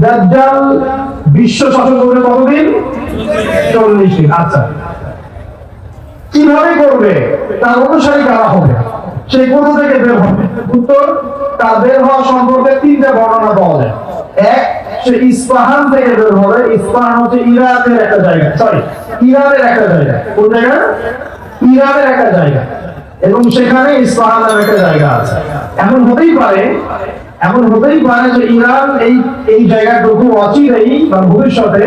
দাজ্জাল বিশ্ব শাসন করবে কতদিন? চল্লিশ দিন। আচ্ছা। কীভাবে করবে? তার অনুসারী কারা হবে? সেই কোথা থেকে বের হবে? উত্তর, তার বের হওয়া সম্পর্কে তিনটা বর্ণনা পাওয়া যায়। এক, সে ইস্পাহান থেকে বের হবে। ইস্পাহান হচ্ছে ইরানের একটা জায়গা। সরি ইরানের একটা জায়গা। কোন জায়গা? ইরানের একটা জায়গা। এবং সেখানে ইস্পাহান একটা জায়গা আছে। এমন হতেই পারে, এমন হতেই পারে যে ইরান এই এই জায়গাটুকু অচিরেই বা ভবিষ্যতে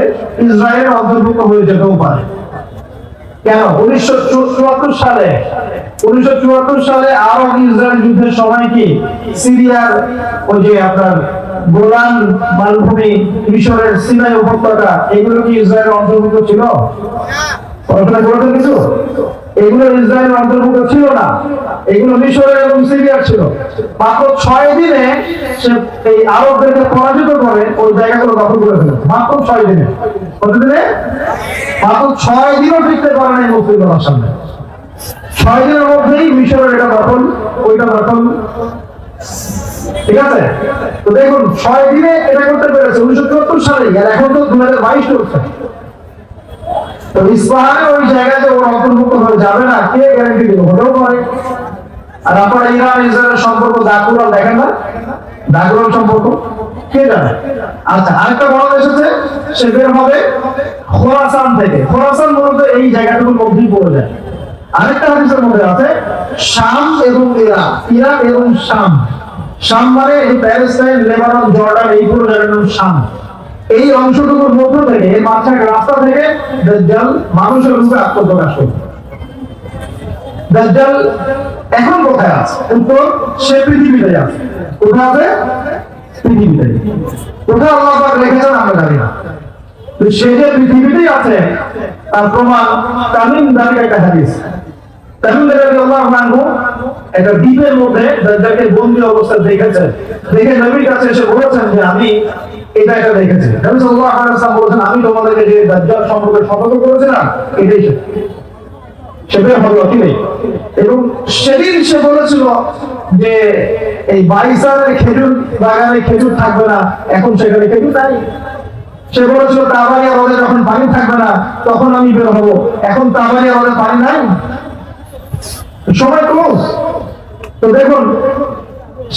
ইসরায়েলের অন্তর্ভুক্ত হয়ে যেতেও পারে। কেন? উনিশশো চুয়াত্তর সালে, উনিশশো চুয়াত্তর সালে আরব ইসরায়েল যুদ্ধের সময় কি? সিরিয়ার ওই যে আপনার গোলান মালভূমি মিশরের সিনাই উপত্যকা, এগুলো কি ইসরায়েলের অন্তর্ভুক্ত ছিল? করেছেন কিছু? এগুলো ইসরায়েলের অন্তর্ভুক্ত ছিল না। এগুলো মিশরের এবং সিরিয়ার ছিল। মাত্র ছয় দিনে সে এই আরবদেরকে পরাজিত করে ওই জায়গাগুলো দখল করে ফেলে। মাত্র ছয় দিনে। মাত্র ছয় দিনও টিকতে পারে না এই মুসলিমদের সামনে। ছয় দিনের মধ্যেই মিশরের এটা দখল, ওইটা দখল। ঠিক আছে? তো দেখুন, ছয় দিনে এটা করতে পেরেছে। উনিশশো চুয়াত্তর সালে এখন তো দু হাজার বাইশ চলছে। তো ওই জায়গাতে ওরা অন্তর্ভুক্ত হয়ে যাবে না, কে গ্যারান্টি দিল পারে। আর আপনারা ইরান, ইসরায়েলের সম্পর্ক দাকুরাল দেখেন না? দাকুরাল সম্পর্ক? কে জানে? আচ্ছা আরেকটা বড় সে বের হবে খোরাসান থেকে। খোরাসান মূলত এই জায়গাটুকুর মধ্যেই পড়ে যায়। আরেকটা হাদিসের মধ্যে আছে, শাম এবং ইরান ইরান এবং শাম। শাম মানে এই প্যালেস্টাইন লেবানন, জর্ডান, এই পুরো জায়গাটার নাম শাম। এই অংশটুকুর মধ্য থেকে, এই মাঝখানে রাস্তা থেকে দাজ্জাল মানুষের রূপে আত্মপ্রকাশ করবে দাজ্জাল এখন কোথায় আছে? উত্তর, সে পৃথিবীতে আছে। কোথায় আছে? পৃথিবীতে। কোথায় আল্লাহ পাক রেখেছেন আমরা জানি না। তো সে যে পৃথিবীতেই আছে, তার প্রমাণ তামিম দাবি একটা হাদিস। তামিম দাবি আল্লাহ মানবো একটা দ্বীপের মধ্যে দাজ্জালকে বন্দি অবস্থায় দেখেছেন দেখে নবীর কাছে এসে বলেছেন যে আমি এটা এটা দেখেছি। নবী সাল্লাল্লাহু আলাইহি আমি তোমাদেরকে যে দাজ্জাল সম্পর্কে সতর্ক এটাই সেটাই হবে অচিরেই এবং সেদিন সে বলেছিল যে, এই বাইসানের খেজুর বাগানে খেজুর থাকবে না, এখন সেখানে খেজুর নাই। সে বলেছিল যখন পানি থাকবে না, তখন আমি বের হব। এখন তাবারিয়া হ্রদে পানি নাই? সময় ক্লোজ তো দেখুন,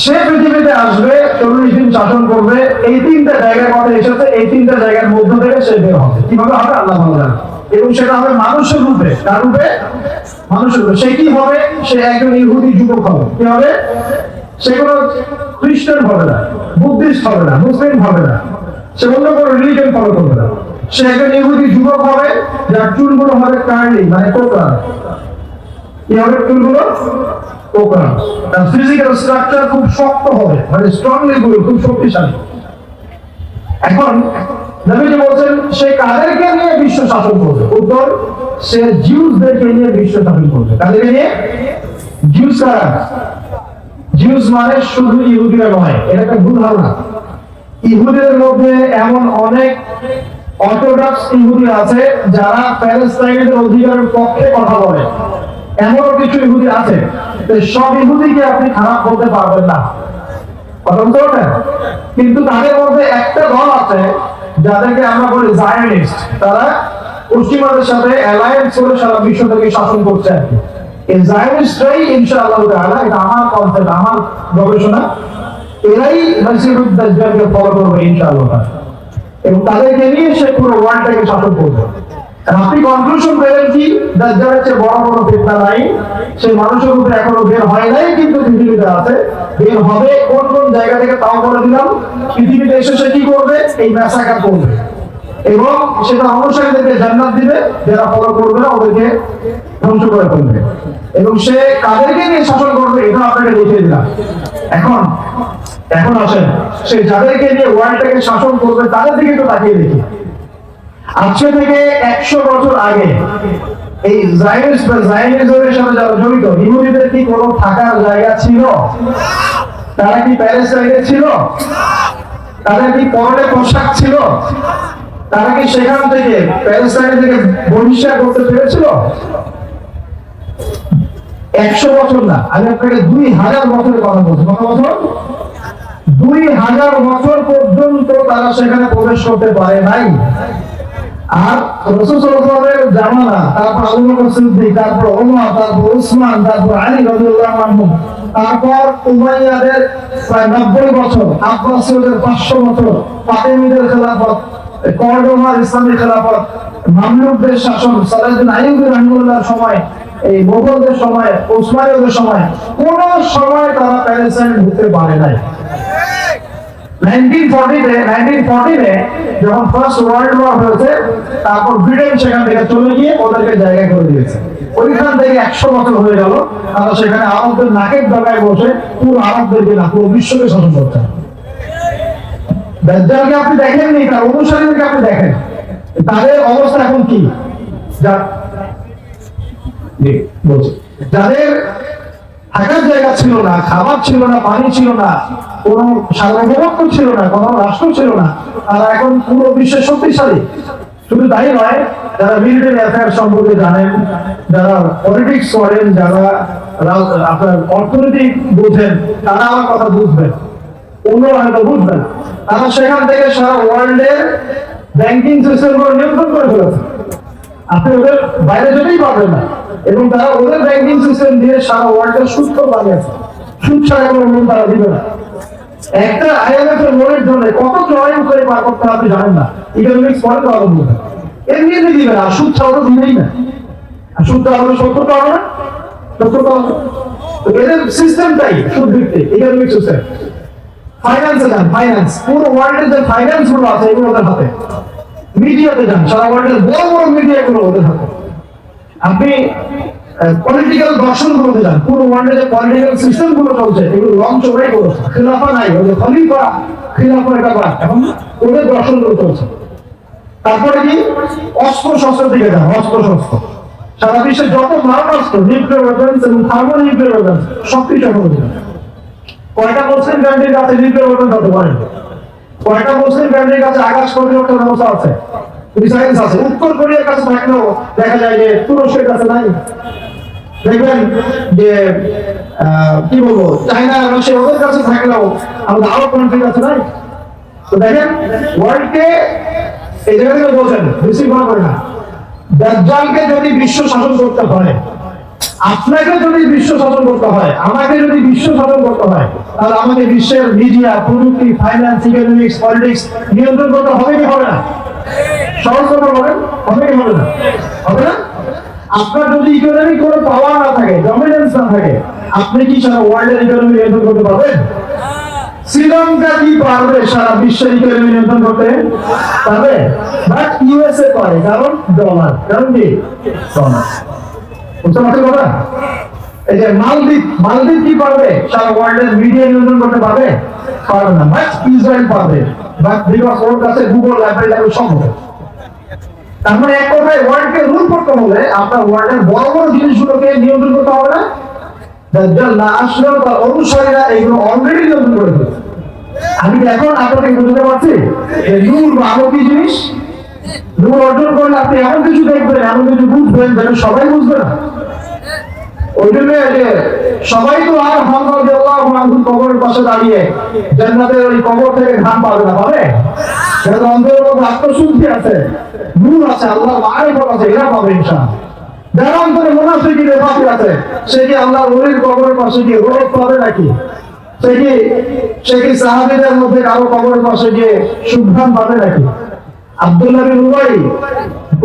সে পৃথিবীতে আসবে, চল্লিশ দিন শাসন করবে এই তিনটা জায়গার কথা এসেছে, এই তিনটা জায়গার মধ্য থেকে সে বের হবে। কীভাবে হবে? আল্লাহ ভালো। এবং সেটা হবে মানুষের রূপে। তার রূপে? মানুষের রূপে। সে কি হবে? সে একজন ইহুদি যুবক হবে। কি হবে? সে কোনো খ্রিস্টান হবে না, বুদ্ধিস্ট হবে না, মুসলিম হবে না, সে অন্য কোনো রিলিজন ফলো করবে না। সে একজন ইহুদি যুবক হবে, যার চুলগুলো হবে কার্লি মানে কোকড়া। কি হবে চুলগুলো? কোকড়া। তার ফিজিক্যাল স্ট্রাকচার খুব শক্ত হবে মানে স্ট্রংলি গুলো, খুব শক্তিশালী। এখন নবীজি বলছেন, সে কাদেরকে নিয়ে বিশ্ব শাসন করবে? উত্তর, সে জিউসদেরকে নিয়ে বিশ্ব শাসন করবে। নিয়ে? জিউস কারা? জিউস মানে শুধু ইহুদিরা নয়, এটা একটা ভুল ধারণা। ইহুদিদের মধ্যে এমন অনেক অর্থোডক্স ইহুদি আছে যারা অধিকারের পক্ষে কথা বলে। এমনও কিছু ইহুদি আছে সব ইহুদিকে আপনি খারাপ বলতে পারবেন না। কিন্তু তাদের মধ্যে একটা দল আছে, যাদেরকে আমরা বলি জায়নিস্ট তারা পশ্চিমাদের সাথে অ্যালায়েন্স করে সারা বিশ্বটাকে শাসন করছে আর কি। এই জায়নিস্টরাই ইনশাআল্লাহ তাআলা, এটা আমার কনসেপ্ট আমার গবেষণা, এরাই নসিরুদ দাজ্জালকে ফলো করবে ইনশাআল্লাহ। এবং তাদেরকে নিয়ে সে পুরো ওয়ার্ল্ডটাকে শাসন করবে। আপনি কনক্লুশন পেলেন কি? দাজ্জালের চেয়ে বড় বড় ফিতনা নাই। সেই মানুষের উপরে এখনও বের হয় নাই, কিন্তু পৃথিবীতে আছে। বের হবে কোন কোন জায়গা থেকে তাও বলে দিলাম। পৃথিবীতে এসে সে কি করবে? এই ম্যাসাকার করবে। এবং সেটা অনুসারীদেরকে জান্নাত দিবে, যারা ফলো করবে না, ওদেরকে ধ্বংস করে ফেলবে। এবং সে কাদেরকে নিয়ে শাসন করবে, এটা আপনাকে দেখিয়ে দিলাম। এখন এখন আসেন। সে যাদেরকে নিয়ে ওয়ার্ল্ডটাকে শাসন করবে, তাদের দিকে তো তাকিয়ে দেখি। আজকে থেকে একশো বছর আগে এই জায়নিস বা জায়নিজমের সাথে যারা জড়িত, ইহুদিদের কি কোনো থাকার জায়গা ছিল? তারা কি প্যালেস্টাইনে ছিল? তাদের কি পরনে পোশাক ছিল? তারা কি সেখান থেকে প্যালেস্টাইন থেকে বহিষ্কার করতে পেরেছিল? একশো বছর না, আমি আপনাকে দুই হাজার বছরের কথা বলছি। কত বছর? দুই হাজার বছর পর্যন্ত তারা সেখানে প্রবেশ করতে পারে নাই। আর রসুল জামানা, তারপর সিদ্দিক, তারপর তারপর উসমান, তারপর আলী তারপর উমাইয়াদের প্রায় নব্বই বছর, আব্বাসীয়দের পাঁচশো বছর, ফাতেমিদের খেলাফত, কর্ডোভার ইসলামী খেলাফত, মামলুকদের শাসন সালাউদ্দিন আইয়ুবী রহমুল্লাহর সময়, এই মোগলদের সময় ওসমানীয়দের সময়, কোন সময় তারা প্যালেস্টাইন ঢুকতে পারে নাই 1940 তে 1940 তে যখন ফার্স্ট ওয়ার্ল্ড ওয়ার হয়েছে, তারপর না পুরো আপনি দেখেননি তার অনুসারীদেরকে আপনি দেখেন। তাদের অবস্থা এখন কি? যাদের থাকার জায়গা ছিল না, খাবার ছিল না, পানি ছিল না, কোন সার্বভৌমত্ব ছিল না, কোন রাষ্ট্র ছিল না। তারা এখন পুরো বিশ্বের শক্তিশালী। শুধু তাই নয়, যারা মিলিটারি অ্যাফেয়ার সম্পর্কে জানেন, যারা পলিটিক্স করেন, যারা আপনার অর্থনৈতিক বুঝেন, তারা আমার কথা বুঝবেন। অন্যরা হয়তো বুঝবেন তারা সেখান থেকে সারা ওয়ার্ল্ডের ব্যাংকিং সিস্টেম নিয়ন্ত্রণ করে ফেলেছে। আপনি ওদের বাইরে যেতেই পারবেন না। এবং তারা ওদের ব্যাংকিং সিস্টেম দিয়ে সারা ওয়ার্ল্ডের সুস্থ বানিয়েছে সুদ ছাড়া কোনো লোন তারা দিবে না। একটা আইএমএফ এর লোনের জন্য কত জয়েন করে পার করতে আপনি জানেন না। ইকোনমিক্স পড়ে তো আরও বুঝবেন। এমনি এমনি দিবে না। সুদ ছাড়া তো দিবেই না। আর সুদটা হবে সত্তর টাকা না। সত্তর তো এদের সিস্টেমটাই সুদ ভিত্তিক ইকোনমিক সিস্টেম ফাইন্যান্সে যান ফাইন্যান্স পুরো ওয়ার্ল্ডের যে ফাইন্যান্সগুলো আছে, এগুলো ওদের হাতে। মিডিয়াতে যান, সারা ওয়ার্ল্ডের বড় বড় মিডিয়া গুলো ওদের হাতে। আপনি পলিটিক্যাল দর্শন গুলোতে যান, পুরো ওয়ার্ল্ডের যে পলিটিক্যাল সিস্টেমগুলো চলছে, এগুলো লঞ্চ ওরাই করেছে। খিলাফা নাই, ওই যে খলিফা, খিলাফা এটা করা এখন ওদের দর্শনগুলো চলছে। তারপরে কি? অস্ত্র শস্ত্রের দিকে যান অস্ত্র শস্ত্র সারা বিশ্বে যত মারণাস্ত্র নিউক্লিয়ার ওয়েপন্স এবং থার্মো নিউক্লিয়ার ওয়েপন্স সবকিছু এখন। কয়টা মুসলিম কান্ট্রির কাছে নিউক্লিয়ার ওয়েপন হতে পারে? কয়টা মুসলিম কান্ট্রির কাছে আকাশ ব্যবস্থা আছে। আছে। উত্তর কোরিয়ার কাছে থাকলেও দেখা যায় যে তুরস্কের কাছে নাই। দেখবেন যে কি বলব চাইনা রাশিয়া ওদের কাছে থাকলেও আমাদের আরব কান্ট্রির কাছে নাই। তো দেখেন ওয়ার্ল্ডকে এই জায়গা থেকে বলছেন, বেশি মনে করে না। দাজ্জালকে যদি বিশ্ব শাসন করতে হয় আপনাকে যদি বিশ্ব শাসন করতে হয়, আমাকে যদি বিশ্ব শাসন করতে হয়, তাহলে আমাকে বিশ্বের মিডিয়া প্রযুক্তি ফাইন্যান্স ইকোনমিক্স পলিটিক্স নিয়ন্ত্রণ করতে হবে কি হবে না? সহজ কথা বলেন, হবে কি হবে না? হবে না? আপনার যদি কোনো পাওয়ার না থাকে ডমিনেন্স না থাকে, আপনি কি সারা ওয়ার্ল্ডের ইকোনমি নিয়ন্ত্রণ করতে পারবেন? শ্রীলঙ্কা কি পারবে সারা বিশ্বের ইকোনমি নিয়ন্ত্রণ করতে? পারবে? বাট ইউএসএ পারে, কারণ ডলার কারণ কি? ডলার বুঝতে পারছেন এই যে মালদ্বীপ মালদ্বীপ কি পারবে? সারা ওয়ার্ল্ডের মিডিয়া নিয়ন্ত্রণ করতে পারবে? পারবে না। বাট ইসরায়েল পারবে। বাট বিকজ ওর কাছে গুগল তার মানে এক কথায় ওয়ার্ল্ডকে রুল করতে হলে আপনার বড় বড় জিনিসগুলোকে নিয়ন্ত্রণ করতে হবে না। দাজ্জাল না তার অনুসারীরা এগুলো অলরেডি নিয়ন্ত্রণ করে আমি এখন আপনাকে বুঝতে পারছি? নূর বা আলো কি জিনিস? নূর অর্জন করলে আপনি এমন কিছু দেখবেন, এমন কিছু বুঝবেন যেটা সবাই বুঝবে না। ওই জন্য সবাই তো আর কবরের পাশে দাঁড়িয়ে ওই কবর থেকে ঘাম পাবে না, পাবে? সেটা আত্মশুদ্ধি আছে, নূর আছে আল্লাহ আছে, এরা পাবে যারা অন্তরে মুনাফিকি আছে, সে কি আল্লাহ ওলির কবরের পাশে গিয়ে রোদ পাবে নাকি? সে কি সে কি সাহাবীদের মধ্যে কারও কবরের পাশে গিয়ে সুঘ্রাণ পাবে নাকি? আব্দুল্লাহ বিন উবাই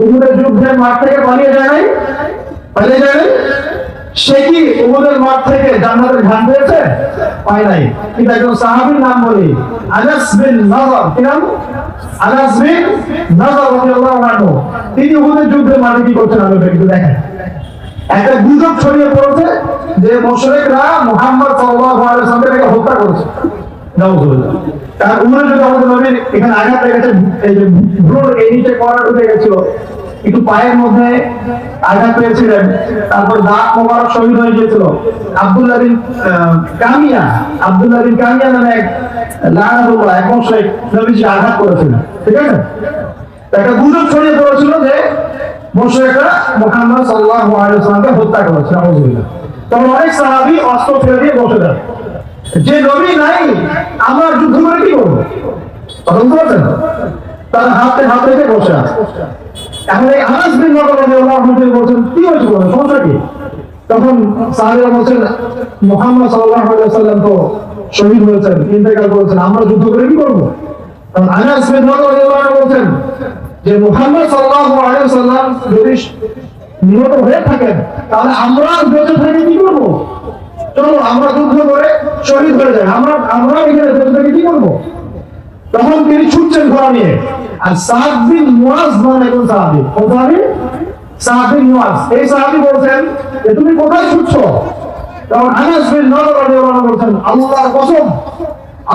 উহুদের যুদ্ধের মাঠ থেকে পালিয়ে যায় নাই? পালিয়ে যায় নাই? সে কি উহুদের মাঠ থেকে জান্নাতের পেয়েছে? পায় নাই। কিন্তু একজন সাহাবীর নাম বলি, আনাস বিন কি নাম? আনাস বিন রাদিয়াল্লাহু আনহু। তিনি উহুদের যুদ্ধের মাঠে কি করছেন? আমি একটু দেখেন। একটা গুজব ছড়িয়ে পড়েছে যে মুশরিকরা মুহাম্মদ সাল্লাল্লাহু আলাইহি ওয়াসাল্লামকে হত্যা করেছে। তার উমরে যদি আমাদের নবীর এখানে আঘাত লেগেছে এই যে এই নিচে করার উঠে গেছিল, একটু পায়ের মধ্যে আঘাত পেয়েছিলেন, তারপর দাঁত মোবারক শহীদ হয়ে গিয়েছিল। আব্দুল্লাহ বিন কামিয়া, আব্দুল্লাহ বিন কামিয়া নামে এক লাগানুল্লাহ এক মুশরিক নবীজি আঘাত করেছিলেন, ঠিক আছে? একটা গুজব ছড়িয়ে পড়েছিল যে মুশরিকরা মুহাম্মদ সাল্লাল্লাহু আলাইহি ওয়াসাল্লামকে হত্যা করেছে, নাউজুবিল্লাহ। তখন অনেক সাহাবী অস্ত্র ফেলে দিয়ে বসে যান। যে নবী নাই আমরা যুদ্ধ করে কি করব কথা বুঝতে পারছেন? তারা হাতে হাত রেখে বসে আছে? এখন এই আনাস বলছেন, কি হয়েছে বলেন? সমস্যা কি? তখন সাহাবীরা বলছেন, মুহাম্মদ সাল্লাল্লাহু আলাইহি ওয়াসাল্লাম তো শহীদ হয়েছেন, ইন্তেকাল করেছেন, আমরা যুদ্ধ করে কি করব? তখন আনাস বিন নগর বলছেন যে, মুহাম্মদ সাল্লাল্লাহু আলাইহি ওয়াসাল্লাম যদি নিহত হয়ে থাকেন, তাহলে আমরা বেঁচে থেকে কি করব? চলো, আমরা যুদ্ধ করে শহীদ হয়ে যাই। আমরা আমরা এখানে বেঁচে থেকে কি করব? তখন তিনি ছুটছেন ঘোড়া নিয়ে। আর সাদ বিন মুয়াজ নামে একজন সাহাবি। কোন সাহাবি? সাদ এই সাহাবি বলছেন যে, তুমি কোথায় ছুটছ? তখন আনাস বিন নদর রাদিয়াল্লাহু বলছেন, আল্লাহর কসম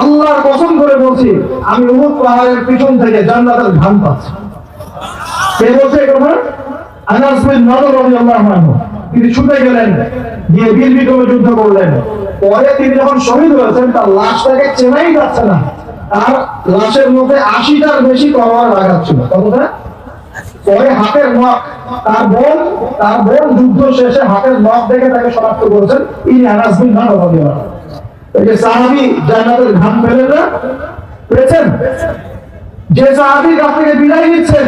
আল্লাহর কসম করে বলছি, আমি উহুদ পাহাড়ের পিছন থেকে জান্নাতের ঘাম পাচ্ছি। কে বলছে কথা? আনাস বিন নদর রাদিয়াল্লাহু আনহু। তিনি ছুটে গেলেন, গিয়ে বীর বিক্রমে যুদ্ধ করলেন। পরে তিনি যখন শহীদ হয়েছেন, তার লাশটাকে চেনাই যাচ্ছে না। তার লাশের মধ্যে আশিটার বেশি তলোয়ার লাগাচ্ছিল ছিল। কতটা পরে হাতের নখ। তার বোন তার বোন যুদ্ধ শেষে হাতের নখ দেখে তাকে শনাক্ত করেছেন ইনি আনাস নদর রাদিয়াল্লাহু এই যে সাহাবী জান্নাতের ঘাম না? পেয়েছেন? যে সাহাবীর কাছ থেকে বিদায় নিচ্ছেন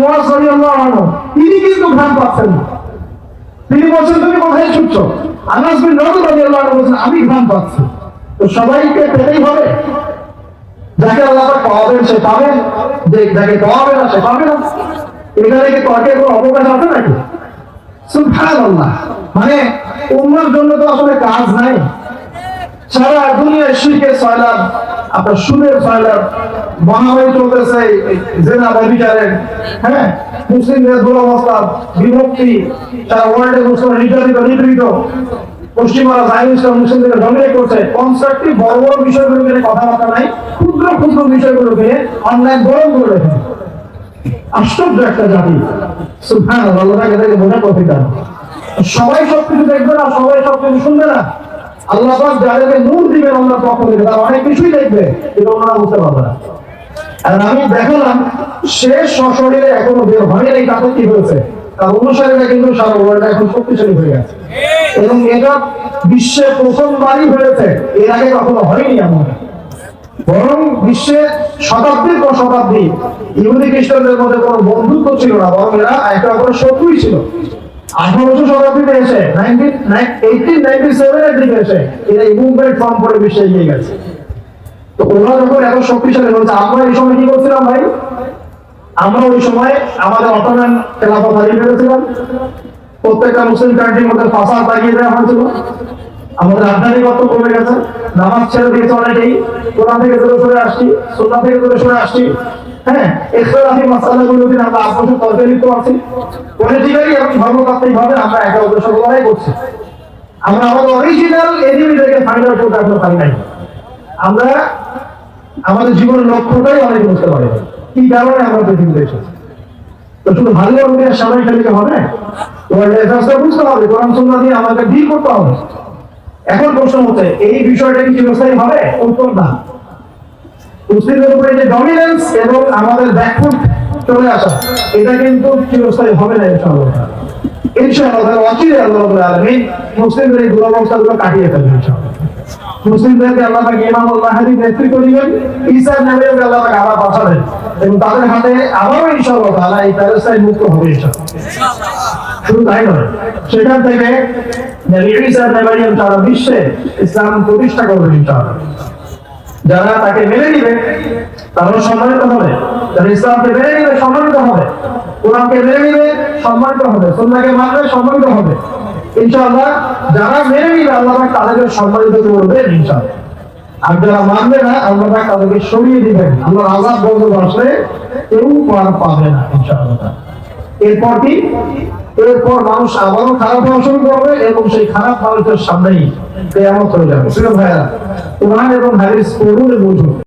মুয়াজ রাদিয়াল্লাহু আনহু, তিনি কিন্তু ঘাম পাচ্ছেন না। তিনি বলছেন, তুমি কোথায় ছুটছো? আনাস বিন রাদিয়াল্লাহু আনহু বলছেন, আমি ঘাম পাচ্ছি। তো সবাইকে পেতেই হবে। যাকে আল্লাহ পাওয়াবেন সে পাবেন। যে যাকে পাওয়াবে না সে পাবে না। এখানে কি তর্কের কোনো অবকাশ আছে নাকি? সুবহানাল্লাহ। মানে উম্মার জন্য তো আসলে কাজ নাই। সারা দুনিয়ায় শিরকে সয়লাব, আপনার সুদের সয়লাব মহামারী চলতেছে জেনা ব্যবিচারের হ্যাঁ? মুসলিমদের দুরবস্থা, বিভক্তি, সারা ওয়ার্ল্ডে মুসলিম নির্যাতিত, নিপীড়িত। পশ্চিমারা জাইনিস্টরা মুসলিমদের ডমিনেট করছে। কনস্ট্রাকটিভ বড় বড় বিষয়গুলো নিয়ে কথাবার্তা নাই। ক্ষুদ্র ক্ষুদ্র বিষয়গুলোকে অনলাইন গরম করে রেখে আশ্চর্য একটা জাতি। সুফান আল্লাহ তাকে কফি সবাই সবকিছু দেখবে না, সবাই সবকিছু শুনবে না। আল্লাহ পাক যাদেরকে নূর দিবেন পক্ষ থেকে, তারা অনেক কিছুই দেখবে, কিন্তু ওনারা বুঝতে পারবে না। আর আমি দেখালাম শেষ সশরীরে এখনও বের হয়নি তাতে কি হয়েছে? তার অনুসারীরা কিন্তু সারা এখন শক্তিশালী হয়ে গেছে। এবং এটা বিশ্বে প্রথমবারই হয়েছে, এর আগে কখনো হয়নি এমন। বরং বিশ্বে শতাব্দীর পর শতাব্দী ইহুদি খ্রিস্টানদের মধ্যে কোনো বন্ধুত্ব ছিল না, বরং এরা একটা অপরের শত্রুই ছিল। আঠারোশো শতাব্দীতে এসে এইটিন দিকে এসে, এরা ফর্ম করে বিশ্বে এগিয়ে গেছে। তো ওরা যখন এত শক্তিশালী হয়েছে, আমরা এই সময় কি করছিলাম ভাই? আমরা ওই সময় আমাদের অটোম্যান খেলাফত হারিয়ে ফেলেছিলাম। প্রত্যেকটা মুসলিম কান্ট্রির মধ্যে ফাঁসা লাগিয়ে দেওয়া হয়েছিল। আমাদের আধ্যাত্মিকত্ব কমে গেছে। নামাজ ছেড়ে দিয়েছে অনেকেই কোরআন থেকে দূরে সরে আসছি সোনা থেকে দূরে সরে আসছি। হ্যাঁ মাসালাগুলো দিন আমরা আপনাদের আমরা করছি। আমরা আমাদের অরিজিনাল আউট করতে পারি নাই। আমরা আমাদের জীবনের লক্ষ্যটাই অনেক বুঝতে পারি। কি কারণে আমরা পৃথিবীতে এসেছি? তো শুধু ভালো সামনে হবে? বুঝতে হবে। কোরআন, সুন্নাহ দিয়ে আমাদের ডিল করতে হবে। এখন প্রশ্ন হচ্ছে, এই বিষয়টা কি চিরস্থায়ী হবে উত্তর না। মুসলিমদের উপরে যে ডমিনেন্স এবং আমাদের ব্যাকফুট চলে আসা, এটা কিন্তু চিরস্থায়ী হবে না, ইনশাআল্লাহ। আল্লাহ মুসলিমদের আল্লাহ আবার এবং তাদের হাতে আবারও ইনশাআল্লাহ এই প্যালেস্টাইন মুক্ত হবে সেখান থেকে বিশ্বে ইসলাম প্রতিষ্ঠা যারা তাকে মেনে নিবে তারা সম্মানিত হবে। যারা ইসলামকে মেনে নিবে, সম্মানিত হবে। কোরআনকে মেনে নিবে, সম্মানিত হবে। সুন্নাহকে মানবে সম্মানিত হবে। যারা মেনে নিবে, আল্লাহ তাদেরকে সম্মানিত আর যারা মানবে না, আল্লাহ তাদেরকে সরিয়ে দিবেন। আল্লাহর আজাদ বন্ধ আসলে কেউ পার পাবে না ইনশাআল্লাহ। এরপর কি? এরপর মানুষ আবারও খারাপ হওয়া শুরু করবে এবং সেই খারাপ মানুষের সামনেই কেয়ামত হয়ে যাবে। ভাইয়া কোরআন এবং হাদিস পড়ুন বুঝুন